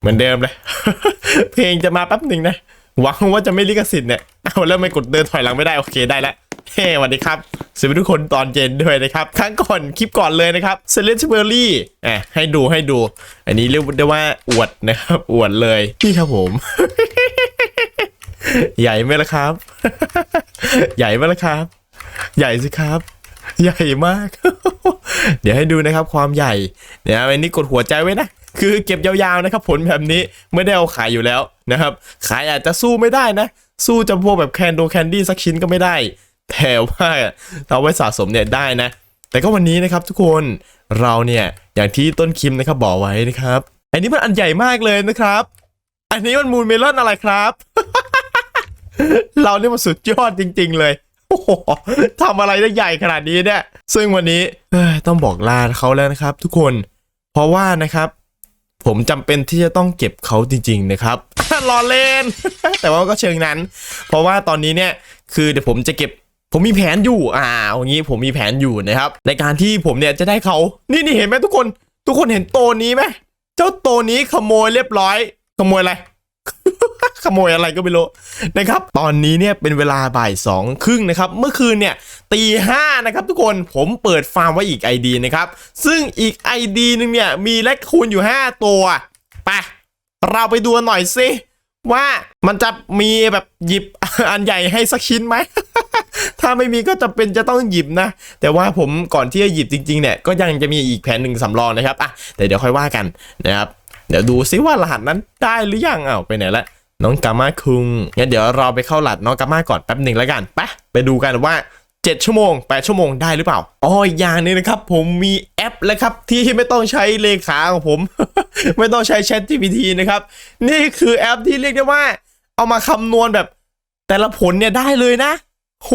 เหมือนเดิมเลย เพลงจะมาแป๊บหนึ่งนะ หวังว่าจะไม่ลิขสิทธิ์เนี่ย เอาแล้วไม่กดเดินถอยหลังไม่ได้ โอเคได้แล้วเฮ้สวัสดีครับสวัสดีทุกคนตอนเย็นด้วยนะครับครั้งก่อนคลิปก่อนเลยนะครับเซเลนเบอร์รี่อะให้ดูให้ดู อันนี้เรียกได้ว่าอวดนะครับอวดเลยนี่ครับผม ใหญ่ไหมล่ะครับ ใหญ่ไหมล่ะครับ ใหญ่สิครับ ใหญ่มาก เดี๋ยวให้ดูนะครับความใหญ่เดี๋ยวอันนี้กดหัวใจไว้นะ คือเก็บยาวๆนะครับผลแบบนี้ไม่ได้เอาขายอยู่แล้วนะครับ ขายอาจจะสู้ไม่ได้นะ สู้จะพวกแบบแคนโดแคนดี้สักชิ้นก็ไม่ได้แต่ว่าเราไว้สะสมเนี่ยได้นะ แต่ก็วันนี้นะครับทุกคนเราเนี่ยอย่างที่ต้นคิมนะครับบอกไว้นะครับ อันนี้มันอันใหญ่มากเลยนะครับ อันนี้มันมูลเมลอนอะไรครับ เราเนี่ยมันสุดยอดจริง ๆ เลยโอ้โหทำอะไรได้ใหญ่ขนาดนี้เนี่ย ซึ่งวันนี้ต้องบอกลาเขาแล้วนะครับ ทุกคน เพราะว่านะครับ ผมจำเป็นที่จะต้องเก็บเขาจริงๆนะครับรอเล่น แต่ว่าก็เชิงนั้น เพราะว่าตอนนี้เนี่ยคือเดี๋ยวผมจะเก็บผมมีแผนอยู่ อ่าอย่างนี้ผมมีแผนอยู่นะครับ ในการที่ผมเนี่ยจะได้เขา นี่นี่เห็นไหมทุกคน ทุกคนเห็นโตนี้ไหม เจ้าโตนี้ขโมยเรียบร้อย ขโมยอะไร ขโมยอะไรก็ไม่รู้นะครับ ตอนนี้เนี่ยเป็นเวลาบ่ายสองครึ่งนะครับ เมื่อคืนเนี่ยตีห้านะครับทุกคนผมเปิดฟาร์มไว้อีก ID นะครับ ซึ่งอีก ID หนึงเนี่ยมีแลคคูนอยู่ 5 ตัวไปเราไปดูหน่อยสิว่ามันจะมีแบบหยิบอันใหญ่ให้สักชิ้นไหม ถ้าไม่มีก็จะเป็นจะต้องหยิบนะ แต่ว่าผมก่อนที่จะหยิบจริงๆเนี่ยก็ยังจะมีอีกแผนหนึ่งสำรองนะครับอะแต่เดี๋ยวค่อยว่ากันนะครับ เดี๋ยวดูซิว่ารหัสนั้นได้หรือยังอ้าวไปไหนละ น้องกามาคุงงั้นเดี๋ยวเราไปเข้าหลัดน้องกามาก่อนแป๊บหนึ่งแล้วกันไปไปดูกันว่า 7 ชั่วโมง 8 ชั่วโมงได้หรือเปล่าอ๋ออย่างนึงนะครับ ผมมีแอปแล้วครับ ที่ไม่ต้องใช้เลขาของผม ไม่ต้องใช้ Chat GPT นะครับ นี่คือแอปที่เรียกได้ว่า เอามาคำนวณแบบ แต่ละผลเนี่ยได้เลยนะโห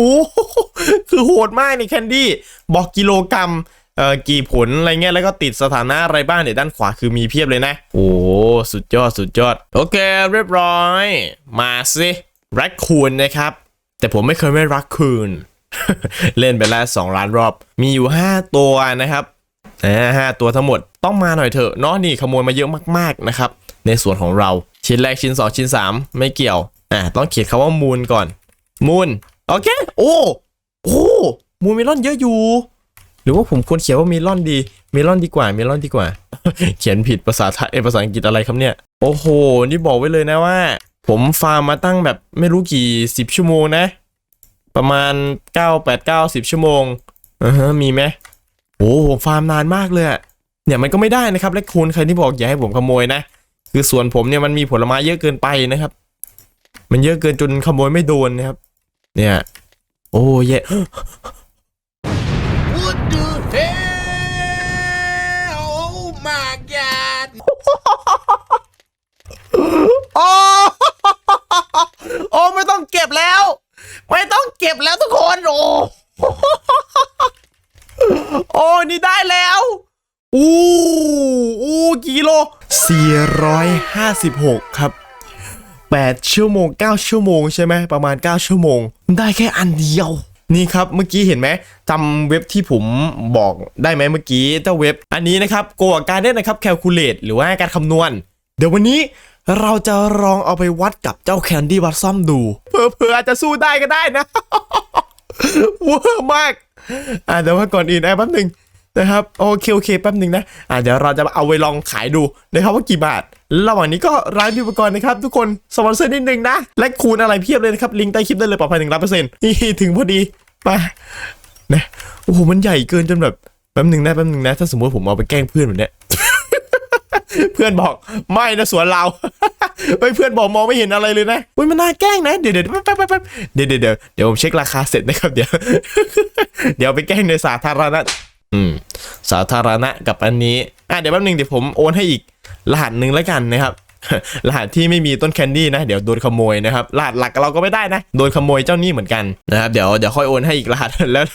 คือโหดมากนี่แคนดี้บอกกิโลกรัม เอ่อกี่ผลอะไรเงี้ยแล้วก็ติดสถานะอะไรบ้างเดี๋ยวด้านขวาคือมีเพียบเลยนะ โอ้สุดยอดสุดยอด โอเค เรียบร้อย มาสิแร็คคูนนะครับ แต่ผมไม่เคยไม่รักคูนเล่นไปแล้วสองล้านรอบ มีอยู่ 5 ตัวนะครับอ่าห้าตัวทั้งหมดต้องมาหน่อยเถอะเนาะนี่ขโมยมาเยอะมากๆนะครับ ในส่วนของเรา ชิ้นแรกชิ้น 2 ชิ้น 3 ไม่เกี่ยวอ่าต้องเขียนคำว่ามูลก่อน มูลโอเค โอ้โอ้มูลเมลอนเยอะอยู่ หรือว่าผมควรเขียนว่าเมลอนดี เมลอนดีกว่า เมลอนดีกว่า เขียนผิดภาษาไทยภาษาอังกฤษอะไรครับเนี่ย โอ้โห นี่บอกไว้เลยนะว่า ผมฟาร์มมาตั้งแบบไม่รู้กี่สิบชั่วโมงนะ ประมาณ 9 8 9 10 ชั่วโมงอือฮะมีไหมโอ้ผมฟาร์มนานมากเลยเนี่ยมันก็ไม่ได้นะครับ และคุณใครที่บอกอย่าให้ผมขโมยนะ คือส่วนผมเนี่ยมันมีผลไม้เยอะเกินไปนะครับ มันเยอะเกินจนขโมยไม่โดนนะครับ เนี่ย โอ้เย What the hell? Oh my god. โอ้โอ้ไม่ต้องเก็บแล้ว ไม่ต้องเก็บแล้วทุกคนโอ้โอ้นี่ได้แล้วอู้อู้กี่กิโล 456 ครับ 8 ชั่วโมง 9 ชั่วโมงใช่ไหมประมาณ 9 ชั่วโมง ได้แค่อันเดียว นี่ครับเมื่อกี้เห็นไหมจำเว็บที่ผมบอกได้ไหมเมื่อกี้เจ้าเว็บ อันนี้นะครับโกะการเด่นนะครับ calculate หรือว่าการคำนวณ เดี๋ยววันนี้เราจะลองเอาไปวัดกับเจ้าแคนดี้วัตซอมดูเผื่อๆอาจจะสู้ได้ก็ได้นะเวอร์มากอ่าเดี๋ยวว่าก่อนอื่นแป๊บหนึ่งนะครับโอเคโอเคแป๊บหนึ่งนะอ่าเดี๋ยวเราจะเอาไปลองขายดูนะครับว่ากี่บาท ระหว่างนี้ก็ร้านมีอุปกรณ์นะครับ ทุกคนสปอนเซอร์นิดนึงนะ และคูณอะไรเพียบเลยนะครับ ลิงก์ใต้คลิปได้เลยปลอดภัยหนึ่งร้อยเปอร์เซ็นต์นี่ถึงพอดีไปนะโอ้โหมันใหญ่เกินจนแบบแป๊บหนึ่งนะแป๊บหนึ่งนะ ถ้าสมมติผมเอาไปแกล้งเพื่อนแบบเนี้ยเพื่อนบอกไม่นะสวนเราเฮ้เพื่อนบอกมองไม่เห็นอะไรเลยนะอุ้ยมันน่าแกล้งนะเดี๋ยวเดี๋ยวแป๊บแป๊บแป๊บเดี๋ยวเดี๋ยวเดี๋ยวผมเช็คราคาเสร็จนะครับเดี๋ยว เดี๋ยวไปแกล้งในสาธารณะอืมสาธารณะกับอันนี้อะเดี๋ยวแป๊บนึงเดี๋ยวผมโอนให้อีก รหัสหนึ่งแล้วกันนะครับรหัสที่ไม่มีต้นแคนดี้นะ เดี๋ยวโดนขโมยนะครับรหัสหลักเราก็ไม่ได้นะ โดนขโมยเจ้านี้เหมือนกันนะครับเดี๋ยวเดี๋ยวค่อยโอนให้อีกรหัสแล้ว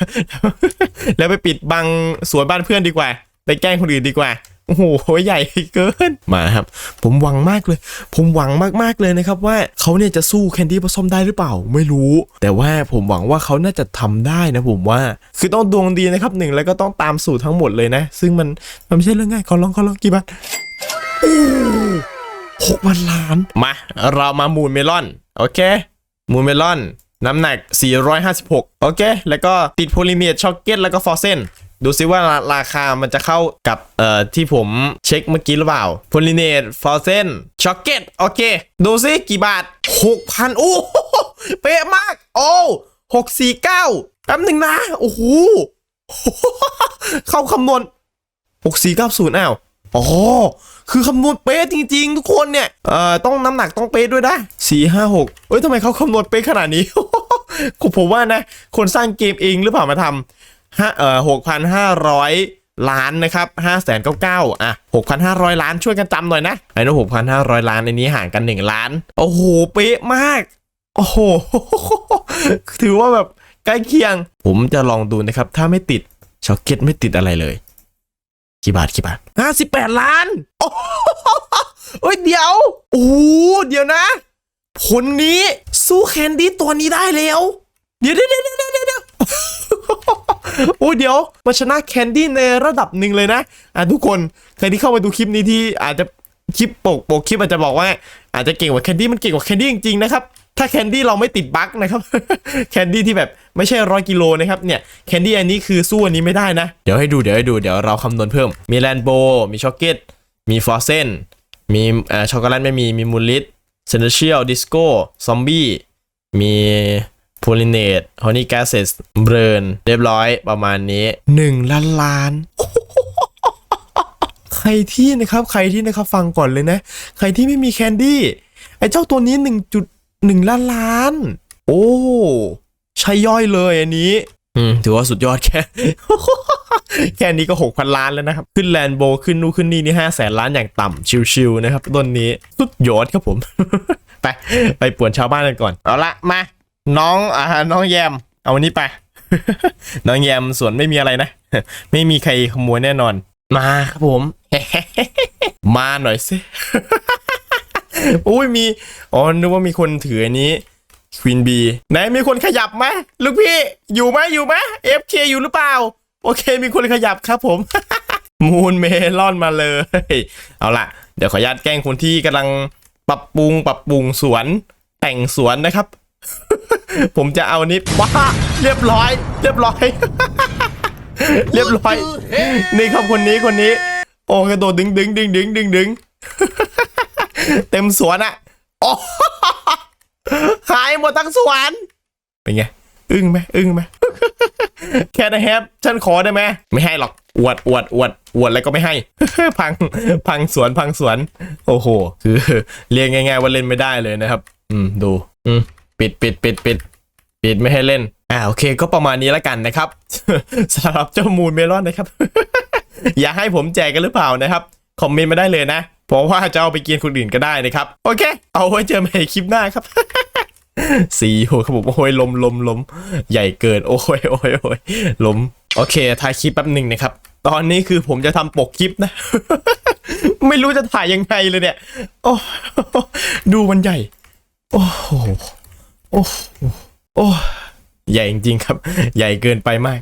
แล้วไปปิดบังสวนบ้านเพื่อนดีกว่า ไปแกล้งคนอื่นดีกว่าโอ้โหใหญ่เกินมาครับ ผมหวังมากเลย ผมหวังมากๆเลยนะครับ ว่าเขาเนี่ยจะสู้แคนดี้ผสมได้หรือเปล่าไม่รู้ แต่ว่าผมหวังว่าเขาน่าจะทำได้นะผมว่า คือต้องดวงดีนะครับหนึ่งแล้วก็ต้องตามสูตรทั้งหมดเลยนะ ซึ่งมันมันไม่ใช่เรื่องง่ายขอลองขอลองกี่บาท หกพันล้าน มา เรามามูนเมลอน โอเค มูนเมลอน น้ำหนัก 456 โอเค แล้วก็ติดโพลิเมียร์ช็อกเก็ตแล้วก็ฟอร์เซนดูซิว่าราคามันจะเข้ากับเอ่อที่ผมเช็คเมื่อกี้หรือเปล่าโพลิเนตฟอร์เซนช็อกเก็ตโอเค ดูซิกี่บาท 6,000 โอ้โหเป๊ะมาก โอ้649แป๊บหนึ่งนะ โอ้โห เข้าคำนวณ6490อ้าว อ๋อ คือคำนวณเป๊ะจริง ๆ ทุกคนเนี่ย เอ่อ ต้องน้ำหนักต้องเป๊ะด้วยนะ4 5 6เอ้ยทำไมเขาคำนวณเป๊ะขนาดนี้ ผมว่านะ คนสร้างเกมเองหรือเปล่ามาทำห้าเอ่อ6,500ล้านนะครับ5แสนเก้าเก้าอะ6,500ล้านช่วยกันจำหน่อยนะ ไอ้นั่น6,500ล้านในนี้ห่างกัน1ล้าน โอ้โห เป๊ะมาก โอ้โห ถือว่าแบบใกล้เคียง ผมจะลองดูนะครับ ถ้าไม่ติดช็อกเก็ตไม่ติดอะไรเลย กี่บาทกี่บาทห้าสิบแปดล้าน โอ้โหเอ้ยเดี๋ยว โอ้เดี๋ยวนะ ผลนี้สู้แคนดี้ตัวนี้ได้แล้ว เดี๋ยวเดี๋ยวเดี๋ยวเดี๋ยวโอ้เดี๋ยวมาชนะแคนดี้ในระดับหนึ่งเลยนะ อะทุกคนใครที่เข้ามาดูคลิปนี้ที่อาจจะคลิปปกปกคลิปอาจจะบอกว่า อาจจะเก่งกว่าแคนดี้มันเก่งกว่าแคนดี้จริงๆนะครับ ถ้าแคนดี้เราไม่ติดบั๊กนะครับ แคนดี้ที่แบบไม่ใช่ร้อยกิโลนะครับเนี่ยแคนดี้อันนี้คือสู้อันนี้ไม่ได้นะ เดี๋ยวให้ดูเดี๋ยวให้ดูเดี๋ยวเราคำนวณเพิ่ม มีแลนโบมีช็อกเก็ตมีฟอร์เซนมีเอ่อช็อกโกแลตไม่มีมีมูลิสเซนเชียลดิสโก้ซอมบี้มีพูลิเนตฮอนี่แกสเซสเบรนเรียบร้อยประมาณนี้ 1 ล้านล้านใครที่นะครับใครที่นะครับฟังก่อนเลยนะ ใครที่ไม่มีแคนดี้ไอ้เจ้าตัวนี้ 1.1ล้านล้าน โอ้ใช่ย่อยเลยอันนี้ อืมถือว่าสุดยอดแค่ แค่นี้ก็6,000ล้านแล้วนะครับ ขึ้นแลนโบขึ้นนู่นขึ้นนี่นี่5แสนล้านอย่างต่ำชิวๆนะครับต้นนี้สุดยอดครับผม ไปไปป่วนชาวบ้านกันก่อน เอาละมา น้องอ่าน้องแยม เอาวันนี้ไป น้องแยมสวนไม่มีอะไรนะ ไม่มีใครขโมยแน่นอน มาครับผม มาหน่อยสิ อุ้ยมี อ๋อ นึกว่ามีคนถืออันนี้ควีนบีไหนมีคนขยับไหมลูกพี่ อยู่ไหมอยู่ไหมเอฟเคอยู่หรือเปล่า โอเค มีคนขยับครับผม มูนเมลอนมาเลย เอาล่ะ เดี๋ยวขออนุญาตแกล้งคนที่กำลังปรับปรุงปรับปรุงสวน แต่งสวนนะครับ ผมจะเอานี้ว้าเรียบร้อย เรียบร้อย เรียบร้อย นี่ครับคนนี้คนนี้ โอ้กระโดดดึงดึงดึงดึงดึงดึง เต็มสวนอะโอ้หายหมดทั้งสวน เป็นไง อึ้งไหมอึ้งไหมแค่นะแฮปฉันขอได้ไหมไม่ให้หรอก อวดอวดอวดอวดอะไรก็ไม่ให้ พัง พังสวน พังสวน โอ้โห คือ เรียกง่าย ๆ ว่าเล่นไม่ได้เลยนะครับ อืม ดู อืม ปิดปิดปิดปิดปิดไม่ให้เล่น อ่า โอเค ก็ประมาณนี้แล้วกันนะครับสำหรับเจ้ามูนเมลอนนะครับ อยากให้ผมแจกกันหรือเปล่านะครับ คอมเมนต์มาได้เลยนะ เพราะว่าจะเอาไปกินคนอื่นก็ได้นะครับ โอเค เอาไว้เจอกันใหม่คลิปหน้าครับสีโอ้ครับผมโอ้ยลมลมลมใหญ่เกิน โอ้ยโอ้ยโอ้ยลม โอเคถ่ายคลิปแป๊บหนึ่งนะครับ ตอนนี้คือผมจะทำปกคลิปนะ ไม่รู้จะถ่ายยังไงเลยเนี่ย โอ้ดูมันใหญ่ โอ้โหโอ้โหโอ้ใหญ่จริงๆครับ ใหญ่เกินไปมาก